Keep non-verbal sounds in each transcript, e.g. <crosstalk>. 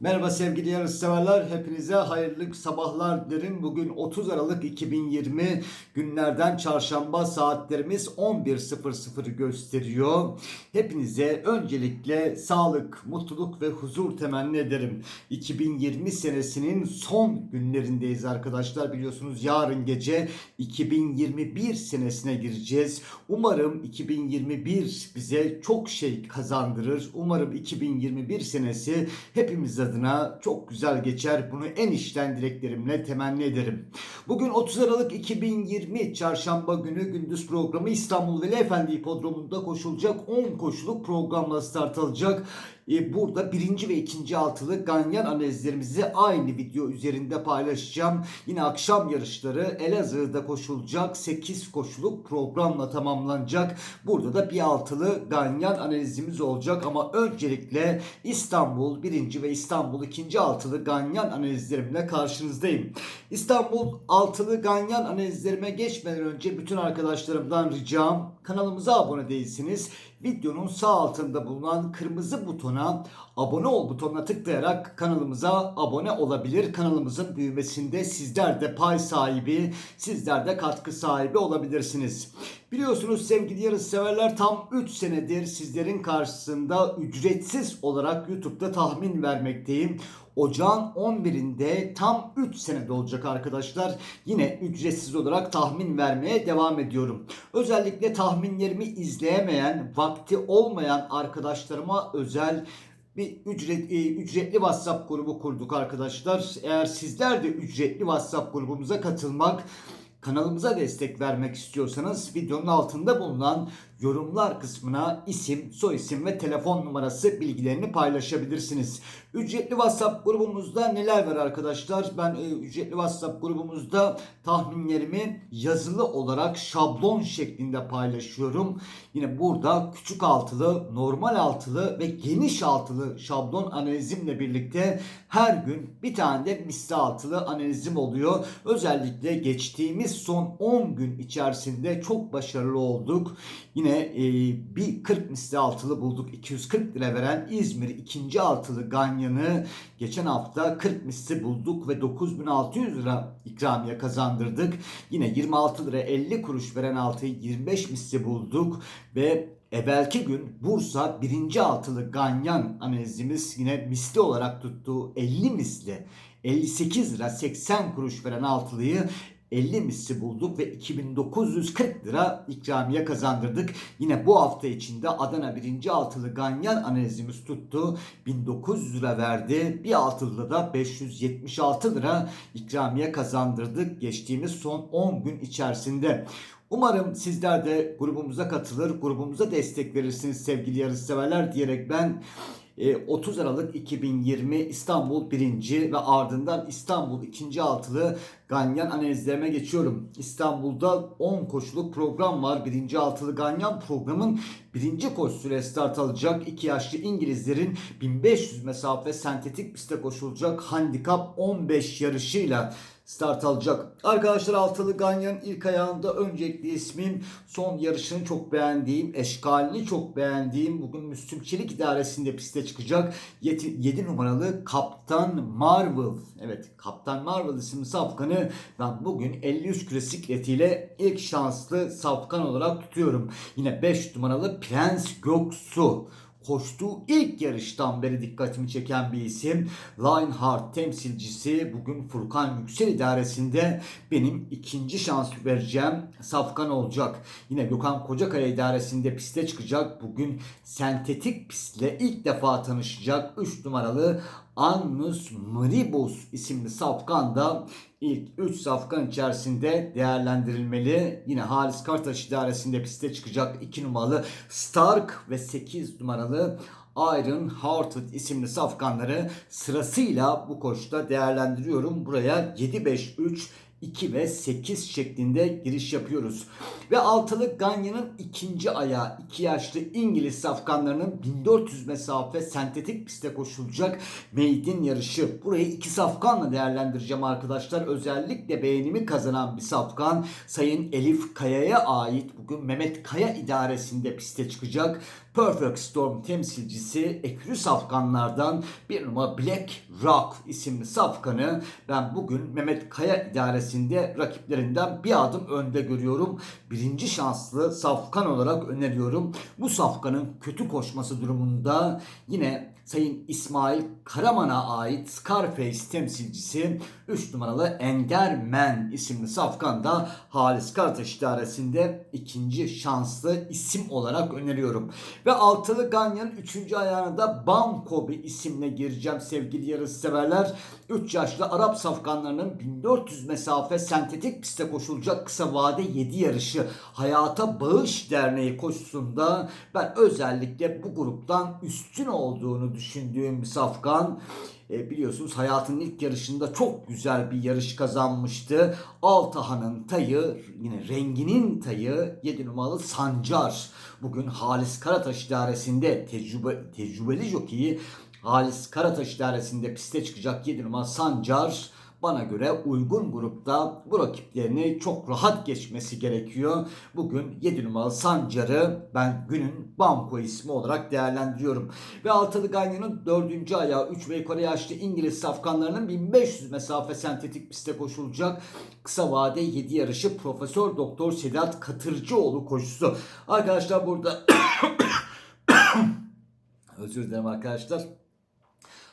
Merhaba sevgili yarışseverler. Hepinize hayırlı sabahlar dilerim. Bugün 30 Aralık 2020 günlerden çarşamba saatlerimiz 11.00 gösteriyor. Hepinize öncelikle sağlık, mutluluk ve huzur temenni ederim. 2020 senesinin son günlerindeyiz arkadaşlar. Biliyorsunuz yarın gece 2021 senesine gireceğiz. Umarım 2021 bize çok şey kazandırır. Umarım 2021 senesi hepimiz adına çok güzel geçer. Bunu en içten dileklerimle temenni ederim. Bugün 30 Aralık 2020 Çarşamba günü gündüz programı İstanbul Veli Efendi Hipodromu'nda koşulacak 10 koşuluk programla start alacak. E, Burada birinci ve ikinci altılı ganyan analizlerimizi aynı video üzerinde paylaşacağım. Yine akşam yarışları Elazığ'da koşulacak 8 koşuluk programla tamamlanacak. Burada da bir altılı ganyan analizimiz olacak ama öncelikle İstanbul birinci ve İstanbul ikinci altılı ganyan analizlerimle karşınızdayım. İstanbul altılı ganyan analizlerime geçmeden önce bütün arkadaşlarımdan ricam kanalımıza abone değilsiniz. Videonun sağ altında bulunan kırmızı butona abone ol butonuna tıklayarak kanalımıza abone olabilir. Kanalımızın büyümesinde sizler de pay sahibi, sizler de katkı sahibi olabilirsiniz. Biliyorsunuz sevgili yarışseverler tam 3 senedir sizlerin karşısında ücretsiz olarak YouTube'da tahmin vermekteyim. Ocağın 11'inde tam 3 senede olacak arkadaşlar. Yine ücretsiz olarak tahmin vermeye devam ediyorum. Özellikle tahminlerimi izleyemeyen, vakti olmayan arkadaşlarıma özel bir ücret, e, ücretli WhatsApp grubu kurduk arkadaşlar. Eğer sizler de ücretli WhatsApp grubumuza katılmak, kanalımıza destek vermek istiyorsanız videonun altında bulunan yorumlar kısmına isim, soyisim ve telefon numarası bilgilerini paylaşabilirsiniz. Ücretli WhatsApp grubumuzda neler var arkadaşlar? Ben e, ücretli WhatsApp grubumuzda tahminlerimi yazılı olarak şablon şeklinde paylaşıyorum. Yine burada küçük altılı, normal altılı ve geniş altılı şablon analizimle birlikte her gün bir tane de misli altılı analizim oluyor. Özellikle geçtiğimiz son 10 gün içerisinde çok başarılı olduk. Yine e, bir 40 misli altılı bulduk. 240 lira veren İzmir ikinci altılı ganyanı geçen hafta 40 misli bulduk ve 9600 lira ikramiye kazandırdık. Yine 26 lira 50 kuruş veren altıyı 25 misli bulduk ve Evvelki gün Bursa birinci altılı ganyan analizimiz yine misli olarak tuttuğu 50 misli 58 lira 80 kuruş veren altılıyı 50 misli bulduk ve 2940 lira ikramiye kazandırdık. Yine bu hafta içinde Adana 1. altılı ganyan analizimiz tuttu. 1900 lira verdi. Bir altılı da 576 lira ikramiye kazandırdık geçtiğimiz son 10 gün içerisinde. Umarım sizler de grubumuza katılır, grubumuza destek verirsiniz sevgili yarışseverler diyerek ben 30 Aralık 2020 İstanbul 1. ve ardından İstanbul 2. altılı Ganyan analizlerime geçiyorum. İstanbul'da 10 koşuluk program var. 1. altılı Ganyan programın 1. koşusuyla start alacak. 2 yaşlı İngilizlerin 1500 mesafe sentetik pistte koşulacak handikap 15 yarışıyla start alacak. Arkadaşlar altılı Ganyan ilk ayağında öncelikli ismim son yarışını çok beğendiğim, eşkalini çok beğendiğim bugün Müslüm Çelik idaresinde piste çıkacak. 7 numaralı Kaptan Marvel. Evet Kaptan Marvel isimli safkanı ben bugün 53 klasikletiyle ilk şanslı safkan olarak tutuyorum. Yine 5 numaralı Prens Göksu koştuğu ilk yarıştan beri dikkatimi çeken bir isim. Lionheart temsilcisi bugün Furkan Yüksel idaresinde benim ikinci şans vereceğim safkan olacak. Yine Gökhan Kocakaya idaresinde piste çıkacak. Bugün sentetik pistle ilk defa tanışacak 3 numaralı Annus Maribus isimli safkan da ilk 3 safkan içerisinde değerlendirilmeli. Yine Halis Kartaş idaresinde piste çıkacak 2 numaralı Stark ve 8 numaralı Iron Hearted isimli safkanları sırasıyla bu koşuda değerlendiriyorum. Buraya 7-5-3 2 ve 8 şeklinde giriş yapıyoruz. Ve altılı Ganyan'ın ikinci ayağı 2 yaşlı İngiliz safkanlarının 1400 mesafe sentetik piste koşulacak maiden yarışı. Burayı iki safkanla değerlendireceğim arkadaşlar. Özellikle beğenimi kazanan bir safkan Sayın Elif Kaya'ya ait bugün Mehmet Kaya idaresinde piste çıkacak. Perfect Storm temsilcisi ekürü safkanlardan bir numara Black Rock isimli safkanı ben bugün Mehmet Kaya idaresinde rakiplerinden bir adım önde görüyorum. Birinci şanslı safkan olarak öneriyorum. Bu safkanın kötü koşması durumunda yine Sayın İsmail Karaman'a ait Scarface temsilcisi 3 numaralı Enderman isimli safkan da Halis Karataş idaresinde ikinci şanslı isim olarak öneriyorum. Ve altılı Ganyan'ın 3. ayağına da Bamkobi isimle gireceğim sevgili yarış severler. 3 yaşlı Arap safkanlarının 1400 mesafe sentetik pistte koşulacak kısa vade 7 yarışı Hayata Bağış Derneği koşusunda ben özellikle bu gruptan üstün olduğunu düşündüğüm safkan. E, biliyorsunuz hayatının ilk yarışında çok güzel bir yarış kazanmıştı. Altahan'ın tayı yine renginin tayı 7 numaralı Sancar. Bugün Halis Karataş idaresinde tecrübe, tecrübeli jokeyi Halis Karataş idaresinde piste çıkacak 7 numaralı Sancar bana göre uygun grupta bu rakiplerini çok rahat geçmesi gerekiyor. Bugün 7 numaralı Sancar'ı ben günün banko ismi olarak değerlendiriyorum. Ve Altılı Ganyan'ın 4. ayağı 3 ve yukarı yaşlı İngiliz safkanlarının 1500 mesafe sentetik piste koşulacak kısa vade 7 yarışı Profesör Doktor Sedat Katırcıoğlu koşusu. Arkadaşlar burada <coughs> özür dilerim arkadaşlar.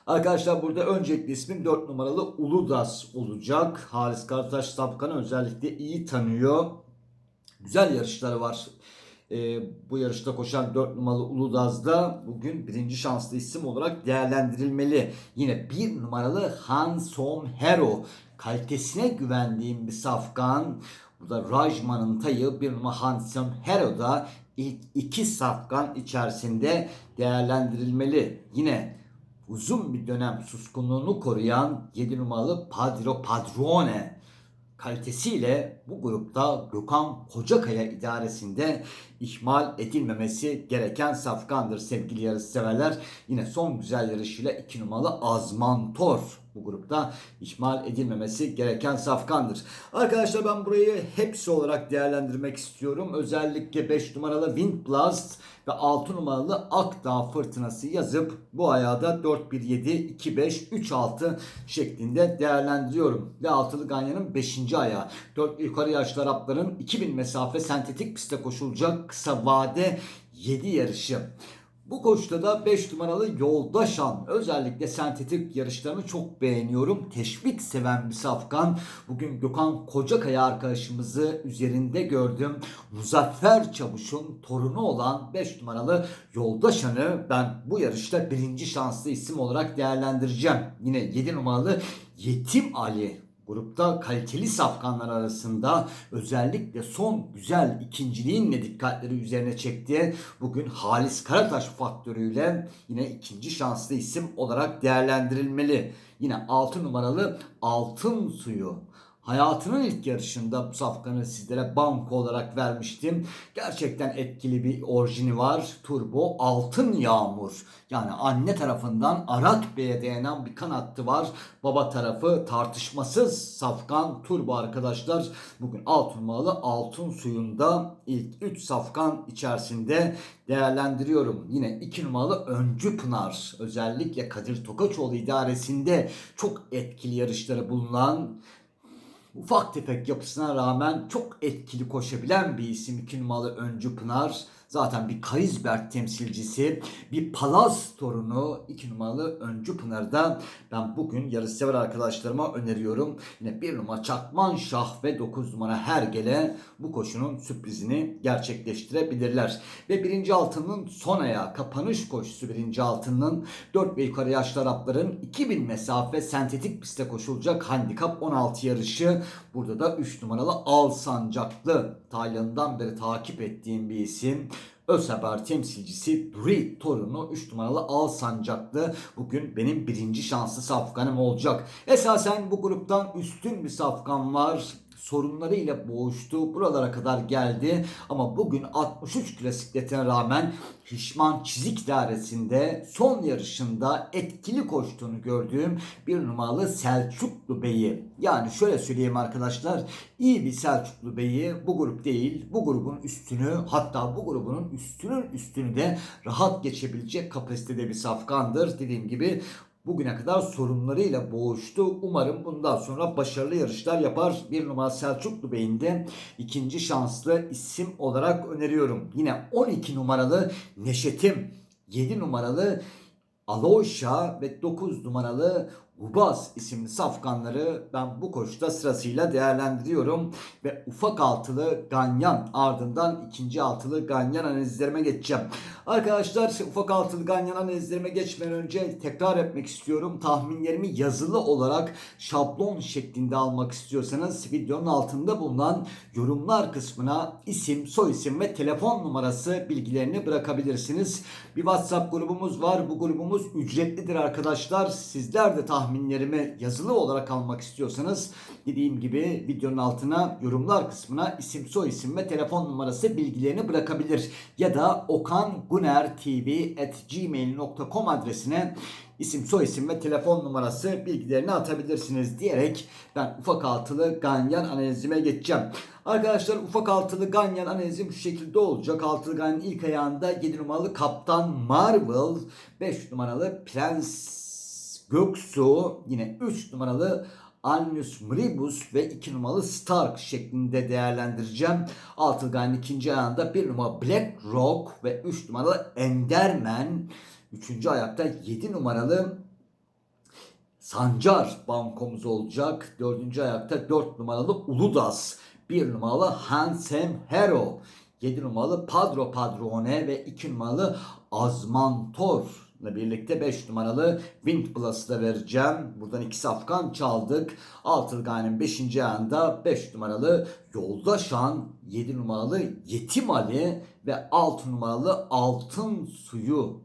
Arkadaşlar burada öncelikli ismim 4 numaralı Uludas olacak. Halis Karataş Sapkan'ı özellikle iyi tanıyor. Güzel yarışları var. Ee, bu yarışta koşan 4 numaralı Uludaz da bugün birinci şanslı isim olarak değerlendirilmeli. Yine 1 numaralı Hansom Hero. Kalitesine güvendiğim bir safkan. Burada Rajman'ın tayı 1 numaralı Hansom Hero da ilk iki safkan içerisinde değerlendirilmeli. Yine uzun bir dönem suskunluğunu koruyan 7 numaralı Padro Padrone kalitesiyle bu grupta Gökhan Kocakaya idaresinde ihmal edilmemesi gereken safkandır sevgili yarış severler. Yine son güzel yarışıyla 2 numaralı Azmantor bu grupta ihmal edilmemesi gereken safkandır. Arkadaşlar ben burayı hepsi olarak değerlendirmek istiyorum. Özellikle 5 numaralı Wind Blast ve 6 numaralı Akdağ Fırtınası yazıp bu ayağı da 4-1-7, 2-5, 3-6 şeklinde değerlendiriyorum. Ve altılı Ganyan'ın 5. ayağı. 4 yukarı yaşlı Arapların 2000 mesafe sentetik pistte koşulacak kısa vade 7 yarışı. Bu koşuda da 5 numaralı Yoldaşan özellikle sentetik yarışlarını çok beğeniyorum. Teşvik seven bir safkan. Bugün Gökhan Kocakaya arkadaşımızı üzerinde gördüm. Muzaffer Çavuş'un torunu olan 5 numaralı Yoldaşan'ı ben bu yarışta birinci şanslı isim olarak değerlendireceğim. Yine 7 numaralı Yetim Ali Grupta kaliteli safkanlar arasında özellikle son güzel ikinciliğinle dikkatleri üzerine çekti. Bugün Halis Karataş faktörüyle yine ikinci şanslı isim olarak değerlendirilmeli. Yine 6 numaralı Altın Suyu. Hayatının ilk yarışında bu safkanı sizlere banko olarak vermiştim. Gerçekten etkili bir orijini var. Turbo Altın Yağmur. Yani anne tarafından Arat Bey'e dayanan bir kanattı var. Baba tarafı tartışmasız safkan turbo arkadaşlar. Bugün alt numaralı altın suyunda ilk 3 safkan içerisinde değerlendiriyorum. Yine 2 numaralı Öncü Pınar. Özellikle Kadir Tokaçoğlu idaresinde çok etkili yarışları bulunan ufak tefek yapısına rağmen çok etkili koşabilen bir isim 2 numaralı Öncü Pınar. Zaten bir Karizberg temsilcisi, bir Palaz torunu 2 numaralı Öncü Pınar'da ben bugün yarışsever arkadaşlarıma öneriyorum. Yine 1 numara Çakman Şah ve 9 numara Hergele bu koşunun sürprizini gerçekleştirebilirler. Ve birinci altının son ayağı kapanış koşusu birinci altının 4 ve yukarı yaşlı Arapların 2000 mesafe sentetik pistte koşulacak handikap 16 yarışı. Burada da 3 numaralı Al Tayland'dan beri takip ettiğim bir isim. Özhaber temsilcisi Duri torunu 3 numaralı Al Sancaklı bugün benim birinci şanslı safkanım olacak. Esasen bu gruptan üstün bir safkan var. Sorunlarıyla boğuştu. Buralara kadar geldi. Ama bugün 63 klasikletine rağmen Hişman Çizik Dairesi'nde son yarışında etkili koştuğunu gördüğüm bir numaralı Selçuklu Bey'i. Yani şöyle söyleyeyim arkadaşlar. iyi bir Selçuklu Bey'i bu grup değil. Bu grubun üstünü hatta bu grubunun üstünün üstünü de rahat geçebilecek kapasitede bir safkandır. Dediğim gibi bugüne kadar sorunlarıyla boğuştu. Umarım bundan sonra başarılı yarışlar yapar. Bir numara Selçuklu Bey'in de ikinci şanslı isim olarak öneriyorum. Yine 12 numaralı Neşetim, 7 numaralı Aloşa ve 9 numaralı Ubaz isimli safkanları ben bu koşuda sırasıyla değerlendiriyorum. Ve ufak altılı Ganyan ardından ikinci altılı Ganyan analizlerime geçeceğim. Arkadaşlar ufak altılı Ganyan analizlerime geçmeden önce tekrar etmek istiyorum. Tahminlerimi yazılı olarak şablon şeklinde almak istiyorsanız videonun altında bulunan yorumlar kısmına isim, soyisim ve telefon numarası bilgilerini bırakabilirsiniz. Bir WhatsApp grubumuz var. Bu grubumuz ücretlidir arkadaşlar. Sizler de tahminlerimi yazılı olarak almak istiyorsanız dediğim gibi videonun altına yorumlar kısmına isim, soyisim ve telefon numarası bilgilerini bırakabilir. Ya da okangunertv.gmail.com adresine isim, soyisim ve telefon numarası bilgilerini atabilirsiniz diyerek ben ufak altılı ganyan analizime geçeceğim. Arkadaşlar ufak altılı ganyan analizim şu şekilde olacak. Altılı ganyan ilk ayağında 7 numaralı Kaptan Marvel, 5 numaralı Prens Göksu, yine 3 numaralı Alnius Mribus ve 2 numaralı Stark şeklinde değerlendireceğim. Altılgay'ın ikinci ayağında 1 numara Black Rock ve 3 numaralı Enderman. Üçüncü ayakta 7 numaralı Sancar bankomuz olacak. Dördüncü ayakta 4 numaralı Uludas. 1 numaralı Hansem Hero. 7 numaralı Padro Padrone ve 2 numaralı Azmantor birlikte 5 numaralı Wind Plus'ı da vereceğim. Buradan iki safkan çaldık. Altılgay'ın 5. ayağında 5 numaralı Yoldaşan, 7 numaralı Yetim Ali ve 6 numaralı Altın Suyu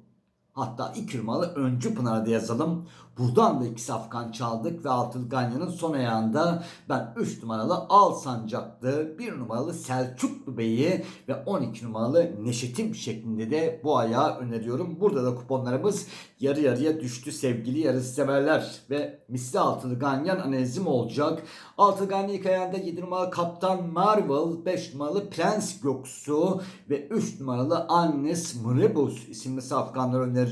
Hatta iki numaralı Öncü Pınar'da yazalım. Buradan da iki safkan çaldık ve Altılı Ganyan'ın son ayağında ben 3 numaralı Al Sancaklı, 1 numaralı Selçuklu Bey'i ve 12 numaralı Neşetim şeklinde de bu ayağı öneriyorum. Burada da kuponlarımız yarı yarıya düştü sevgili yarışseverler ve misli Altılı Ganyan analizim olacak. Altılı Ganyan ilk ayağında 7 numaralı Kaptan Marvel, 5 numaralı Prens Göksu ve 3 numaralı Annes Mrebus isimli safkanları önereceğim.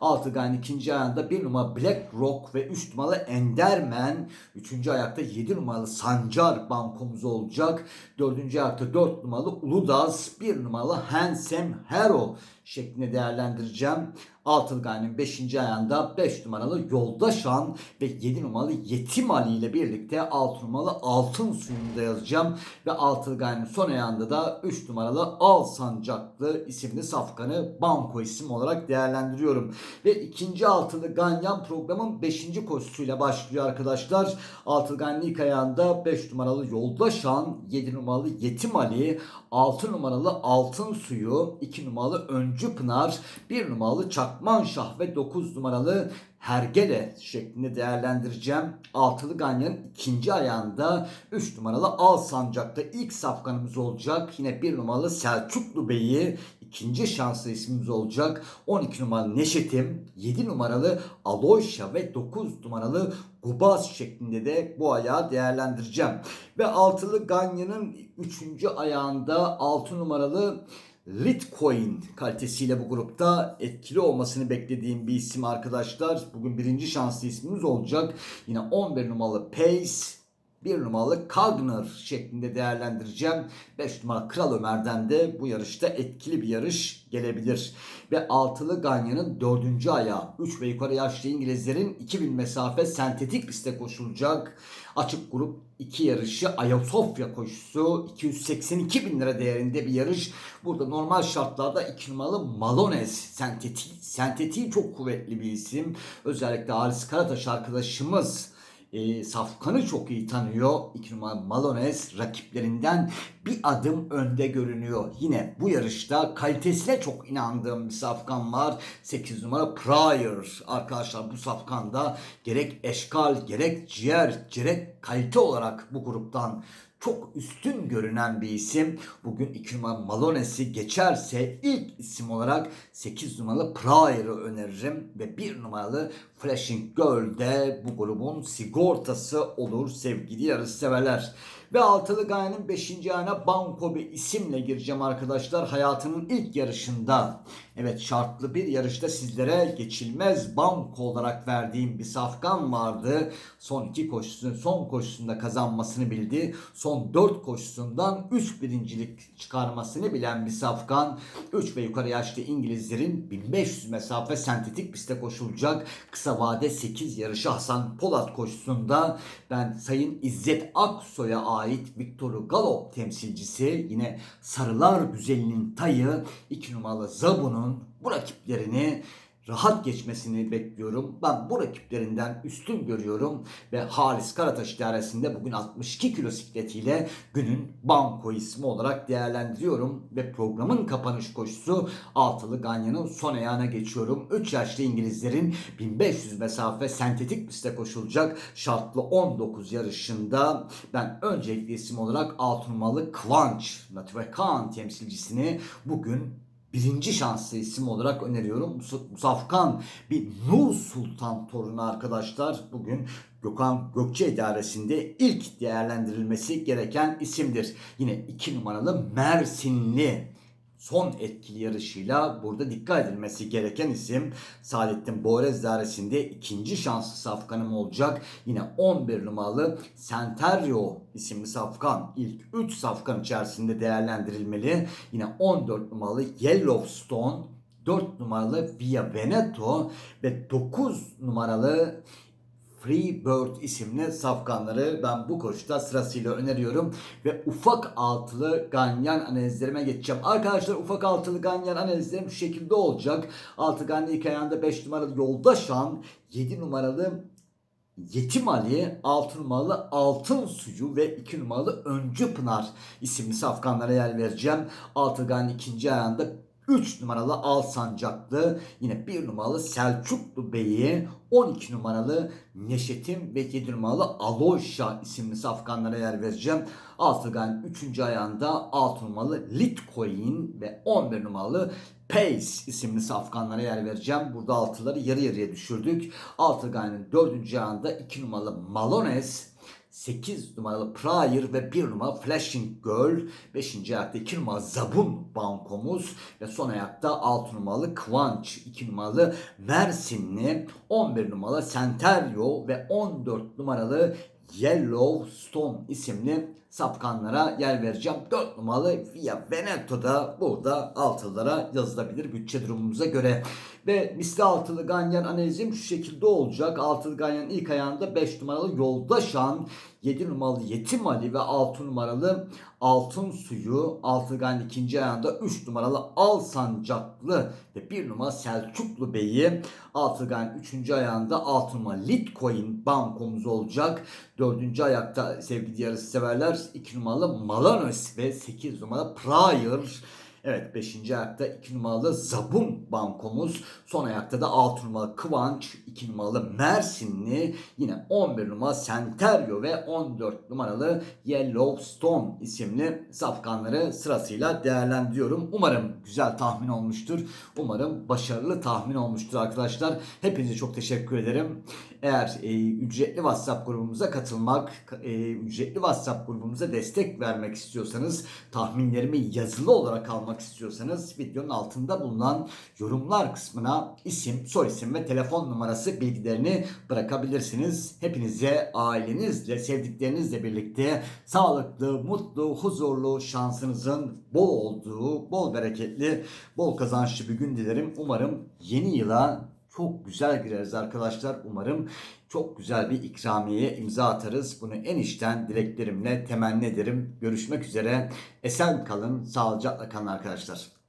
Altılı Ganyan ikinci ayağında 1 numaralı Black Rock ve 3 numaralı Enderman. 3. ayakta 7 numaralı Sancar bankomuz olacak. 4. ayakta 4 numaralı Uludaz, 1 numaralı Hansem Hero şeklinde değerlendireceğim. Altılgay'ın 5. ayağında 5 numaralı Yoldaşan ve 7 numaralı Yetim Ali ile birlikte 6 numaralı Altın Suyu'nda yazacağım. Ve Altılgay'ın son ayağında da 3 numaralı Al Sancaklı isimli safkanı banko isim olarak değerlendiriyorum. Ve ikinci altılı Ganyan programın 5. koşusuyla başlıyor arkadaşlar. Altılgay'ın ilk ayağında 5 numaralı Yoldaşan, 7 numaralı Yetim Ali, 6 numaralı Altın Suyu, 2 numaralı Öncü Pınar, 1 numaralı Çakman Şah ve 9 numaralı Hergele şeklinde değerlendireceğim. Altılı Ganyan'ın ikinci ayağında 3 numaralı Al Sancak'ta ilk safkanımız olacak. Yine 1 numaralı Selçuklu Bey'i ikinci şanslı ismimiz olacak. 12 numaralı Neşetim, 7 numaralı Aloyşa ve 9 numaralı Gubaz şeklinde de bu ayağı değerlendireceğim. Ve altılı Ganyan'ın 3. ayağında 6 numaralı Litecoin kalitesiyle bu grupta etkili olmasını beklediğim bir isim arkadaşlar. Bugün birinci şanslı ismimiz olacak. Yine 11 numaralı Pace, 1 numaralı Kagner şeklinde değerlendireceğim. 5 numaralı Kral Ömer'den de bu yarışta etkili bir yarış gelebilir. Ve altılı Ganyan'ın 4. ayağı 3 ve yukarı yaşlı İngilizlerin 2000 mesafe sentetik pistte koşulacak. Açık grup 2 yarışı Ayasofya koşusu 282 bin lira değerinde bir yarış. Burada normal şartlarda 2 numaralı Malones sentetiği, sentetiği çok kuvvetli bir isim. Özellikle Halis Karataş arkadaşımız e, Safkan'ı çok iyi tanıyor. 2 numara Malones rakiplerinden bir adım önde görünüyor. Yine bu yarışta kalitesine çok inandığım bir Safkan var. 8 numara Pryor. Arkadaşlar bu Safkan'da gerek eşkal gerek ciğer gerek kalite olarak bu gruptan çok üstün görünen bir isim. Bugün 2 numara Malones'i geçerse ilk isim olarak 8 numaralı Pryor'ı öneririm. Ve 1 numaralı Flashing Girl de bu grubun sigortası olur sevgili yarış severler. Ve altılı gayenin 5. ayağına Banko bir isimle gireceğim arkadaşlar. Hayatının ilk yarışında. Evet şartlı bir yarışta sizlere geçilmez banko olarak verdiğim bir safkan vardı. Son iki koşusun, son koşusunda kazanmasını bildi. Son dört koşusundan 3 birincilik çıkarmasını bilen bir safkan. 3 ve yukarı yaşlı İngilizlerin 1500 mesafe sentetik pistte koşulacak. Kısa vade 8 yarışı Hasan Polat koşusunda ben Sayın İzzet Aksoy'a Victor Galop temsilcisi yine Sarılar Güzeli'nin tayı 2 numaralı Zabu'nun bu rakiplerini rahat geçmesini bekliyorum. Ben bu rakiplerinden üstün görüyorum ve Halis Karataş idaresinde bugün 62 kilo sikletiyle günün banko ismi olarak değerlendiriyorum ve programın kapanış koşusu altılı Ganya'nın son ayağına geçiyorum. 3 yaşlı İngilizlerin 1500 mesafe sentetik pistte koşulacak şartlı 19 yarışında ben öncelikli isim olarak 6 numaralı Kıvanç Native Kaan temsilcisini bugün birinci şanslı isim olarak öneriyorum. Safkan bir Nur Sultan torunu arkadaşlar. Bugün Gökhan Gökçe idaresinde ilk değerlendirilmesi gereken isimdir. Yine iki numaralı Mersinli son etkili yarışıyla burada dikkat edilmesi gereken isim Saadettin Boğrez dairesinde ikinci şanslı safkanım olacak. Yine 11 numaralı Centerio isimli safkan ilk 3 safkan içerisinde değerlendirilmeli. Yine 14 numaralı Yellowstone 4 numaralı Via Veneto ve 9 numaralı Free Bird isimli safkanları ben bu koşuda sırasıyla öneriyorum. Ve ufak altılı ganyan analizlerime geçeceğim. Arkadaşlar ufak altılı ganyan analizlerim şu şekilde olacak. Altı ganyan ilk ayağında 5 numaralı Yoldaşan, 7 numaralı Yetim Ali, 6 numaralı Altın Suyu ve 2 numaralı Öncü Pınar isimli safkanlara yer vereceğim. Altı ganyan ikinci ayağında 3 numaralı Al Sancaklı, yine 1 numaralı Selçuklu Bey'i, 12 numaralı Neşetim ve 7 numaralı Aloşa isimli safkanlara yer vereceğim. Altıgan 3. ayağında 6 numaralı Litcoin ve 11 numaralı Pace isimli safkanlara yer vereceğim. Burada altıları yarı yarıya düşürdük. Altıgan'ın 4. ayağında 2 numaralı Malones, 8 numaralı Pryor ve 1 numara Flashing Girl. 5. ayakta 2 numaralı Zabun bankomuz. Ve son ayakta 6 numaralı Kıvanç. 2 numaralı Mersinli. 11 numaralı Centerio ve 14 numaralı Yellowstone isimli sapkanlara yer vereceğim. 4 numaralı Via Veneto da burada altılara yazılabilir bütçe durumumuza göre. Ve misli altılı ganyan analizim şu şekilde olacak. Altılı ganyan ilk ayağında 5 numaralı Yoldaşan, 7 numaralı Yetim Ali ve 6 numaralı Altın Suyu, altılı ganyan ikinci ayağında 3 numaralı Al Sancaklı ve 1 numara Selçuklu Bey'i. Altılı ganyan 3. ayağında 6 numaralı Litcoin bankomuz olacak. 4. ayakta sevgili yarısı severler 2 numaralı Malanos ve 8 numaralı Pryor. Evet 5. ayakta 2 numaralı Zabun bankomuz. Son ayakta da 6 numaralı Kıvanç, 2 numaralı Mersinli, yine 11 numaralı Centerio ve 14 numaralı Yellowstone isimli safkanları sırasıyla değerlendiriyorum. Umarım güzel tahmin olmuştur. Umarım başarılı tahmin olmuştur arkadaşlar. Hepinize çok teşekkür ederim. Eğer e, ücretli WhatsApp grubumuza katılmak, e, ücretli WhatsApp grubumuza destek vermek istiyorsanız, tahminlerimi yazılı olarak almak istiyorsanız videonun altında bulunan yorumlar kısmına isim, soyisim ve telefon numarası bilgilerini bırakabilirsiniz. Hepinize ailenizle, sevdiklerinizle birlikte sağlıklı, mutlu, huzurlu, şansınızın bol olduğu, bol bereketli, bol kazançlı bir gün dilerim. Umarım yeni yıla çok güzel gireriz arkadaşlar. Umarım çok güzel bir ikramiye imza atarız. Bunu en içten dileklerimle temenni ederim. Görüşmek üzere. Esen kalın, sağlıcakla kalın arkadaşlar.